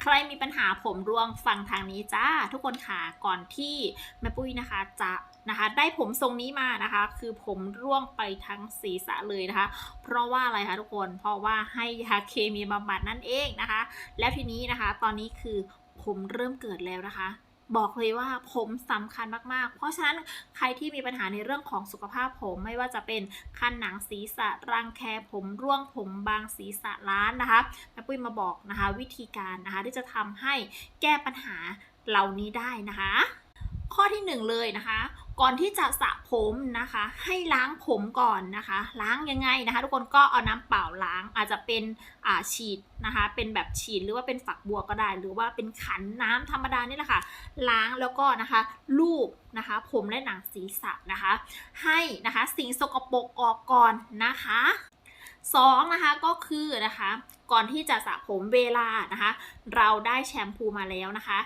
ใครมีปัญหาผมร่วงฟังทางนี้จ้า ทุกคนค่ะก่อนที่แม่ปุ้ยนะคะจะนะคะ ได้ผมทรงนี้มานะคะ คือผมร่วงไปทั้งศีรษะเลยนะคะ เพราะว่าอะไรคะทุกคนเพราะว่าให้ยาเคมีบำบัดนั่นเองนะคะ แล้วทีนี้นะคะ ตอนนี้คือผมเริ่มเกิดแล้วนะคะ บอกเลยว่าผมสำคัญมากๆ เพราะฉะนั้นใครที่มีปัญหาในเรื่องของสุขภาพผมไม่ว่าจะเป็นคันหนังศีรษะรังแคผมร่วงผมบางศีรษะล้านนะคะแม่ปุ้ยมาบอกนะคะวิธีการนะคะที่จะทำให้แก้ปัญหาเหล่านี้ได้นะคะ ข้อที่หนึ่งเลยนะคะ ก่อนที่จะสระผมนะคะ ให้ล้างผมก่อนนะคะ ล้างยังไงนะคะ ทุกคนก็เอาน้ำเปล่าล้างอาจจะเป็นอ่าฉีดนะคะ เป็นแบบฉีดหรือว่าเป็นฝักบัวก็ได้ หรือว่าเป็นขันน้ำธรรมดานี่แหละค่ะ ล้างแล้วก็นะคะลูบนะคะ ผมและหนังศีรษะนะคะ ให้นะคะสิ่งสกปรกออกก่อนนะคะ สองนะคะก็คือนะคะก่อนที่จะสระผมเวลานะคะ เราได้แชมพูมาแล้วนะคะ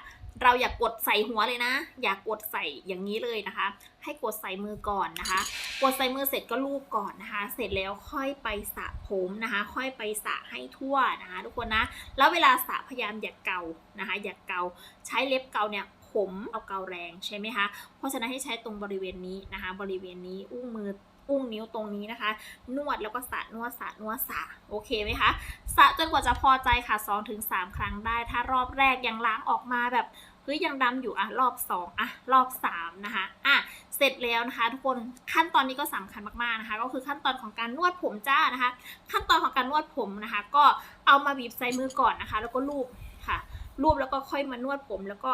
เราอย่ากกดใส่หัวเลยนะ อย่ากกดใส่อย่างนี้เลยนะคะ ให้กดใส่มือก่อนนะคะ กดใส่มือเสร็จก็ลูบก่อนนะคะ เสร็จแล้วค่อยไปสระผมนะคะ ค่อยไปสระให้ทั่วนะคะ ทุกคนนะแล้วเวลาสระพยายามอย่าเกานะคะ อย่าเกาใช้เล็บเกาเนี่ยผมเอาเกาแรงใช่ไหมคะเพราะฉะนั้นให้ใช้ตรงบริเวณนี้นะคะ บริเวณนี้อุ้งมือ อุ้งนิ้วตรงนี้นะคะ นวดแล้วก็สระนวดสระนวดสระโอเคไหมคะสระจนกว่าจะพอใจค่ะ 2-3 ครั้งได้ ถ้ารอบแรกยังล้างออกมาแบบเฮ้ยยังดำอยู่อะรอบ2อะรอบ3นะคะอะเสร็จแล้วนะคะ ทุกคนขั้นตอนนี้ก็สำคัญมากๆนะคะ ก็คือขั้นตอนของการนวดผมจ้านะคะ ขั้นตอนของการนวดผมนะคะ ก็เอามาบีบใส่มือก่อนนะคะ แล้วก็ลูบค่ะลูบแล้วก็ค่อยมานวดผมแล้วก็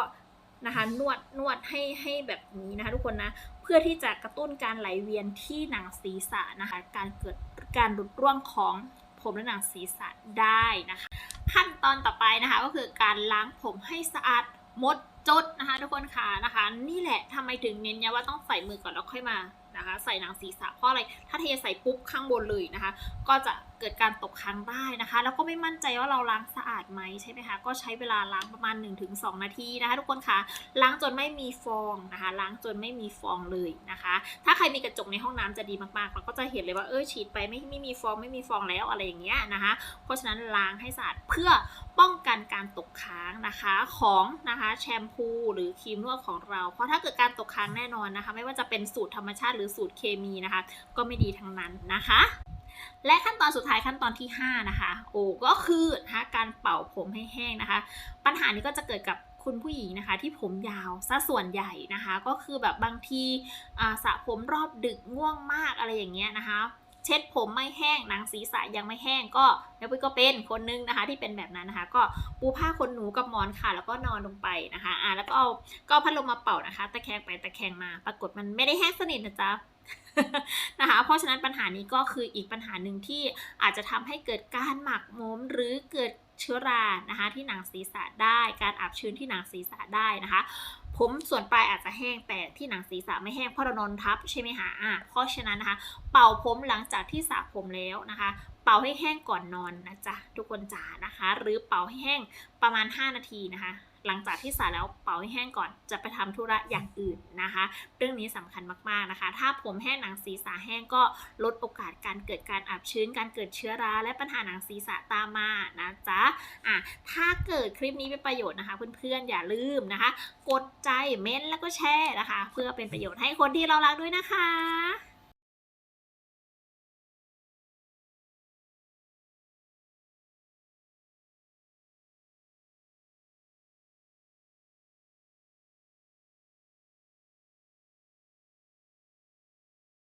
นะคะนวดนวดให้ให้แบบนี้นะคะทุกคนนะเพื่อที่จะกระตุ้นการไหลเวียนที่หนังศีรษะนะคะการเกิดการหลุดร่วงของผมและหนังศีรษะได้นะคะขั้นตอนต่อไปนะคะก็คือการล้างผมให้สะอาดหมดจดนะคะทุกคนค่ะนะคะ นี่แหละทำไมถึงเน้นย้ำว่าต้องใส่มือก่อนแล้วค่อยมา นะคะ ใส่หนังศีรษะเพราะอะไร ถ้าเทใส่ปุ๊บข้างบนเลยนะคะ ก็จะเกิดการตกค้างได้นะคะ แล้วก็ไม่มั่นใจว่าเราล้างสะอาดไหมใช่ไหมคะ ก็ใช้เวลาล้างประมาณ 1-2 นาทีนะคะ ทุกคนคะ ล้างจนไม่มีฟองนะคะ ล้างจนไม่มีฟองเลยนะคะ ถ้าใครมีกระจกในห้องน้ำจะดีมากๆ เราก็จะเห็นเลยว่าเออฉีดไปไม่ไม่มีฟองไม่มีฟองแล้วอะไรอย่างเงี้ยนะคะ เพราะฉะนั้นล้างให้สะอาดเพื่อป้องกันการตกค้างนะคะของนะคะแชมพูหรือครีมนวดของเรา เพราะถ้าเกิดการตกค้างแน่นอนนะคะ ไม่ว่าจะเป็นสูตรธรรมชาติหรือสูตรเคมีนะคะ ก็ไม่ดีทั้งนั้นนะคะ และขั้นตอนสุดท้ายขั้นตอนที่ 5 นะคะ โอ้ก็คือนะคะการเป่าผมให้แห้งนะคะ ปัญหานี้ก็จะเกิดกับคุณผู้หญิงนะคะที่ผมยาวซะส่วนใหญ่นะคะ ก็คือแบบบางทีสระผมรอบดึกง่วงมากอะไรอย่างเงี้ยนะคะ เช็ดผมไม่แห้งหนังศีรษะยังไม่แห้งก็แม่ปุ้ยก็เป็นคนนึงนะคะ ที่เป็นแบบนั้นนะคะ ก็ปูผ้าขนหนูกับหมอนค่ะ แล้วก็นอนลงไปนะคะอ่าแล้วก็เอาก็พัดลมมาเป่านะคะ ตะแคงไปตะแคงมา ปรากฏมันไม่ได้แห้งสนิทนะจ๊ะนะคะ เพราะฉะนั้นปัญหานี้ก็คืออีกปัญหาหนึ่งที่อาจจะทำให้เกิดการหมักหมมหรือเกิดเชื้อรานะคะที่หนังศีรษะได้ การอับชื้นที่หนังศีรษะได้นะคะ ผมส่วนปลายอาจจะแห้งแต่ที่หนังศีรษะไม่แห้งเพราะเรานอนทับใช่ไหมคะอะเพราะฉะนั้นนะคะ เป่าผมหลังจากที่สระผมแล้วนะคะ เป่าให้แห้งก่อนนอนนะจ๊ะทุกคนจ๋านะคะ หรือเป่าให้แห้งประมาณ 5 นาทีนะคะ หลังจากที่สระแล้วเป่าให้แห้งก่อนจะไปทำธุระอย่างอื่นนะคะ เรื่องนี้สำคัญมากๆนะคะ ถ้าผมแห้งหนังศีรษะแห้งก็ลดโอกาสการเกิดการอับชื้น การเกิดเชื้อรา และปัญหาหนังศีรษะตามมานะจ๊ะอะถ้าเกิดคลิปนี้เป็นประโยชน์นะคะ เพื่อนๆอย่าลืมนะคะ กดใจเม้นแล้วก็แชร์นะคะ เพื่อเป็นประโยชน์ให้คนที่เรารักด้วยนะคะ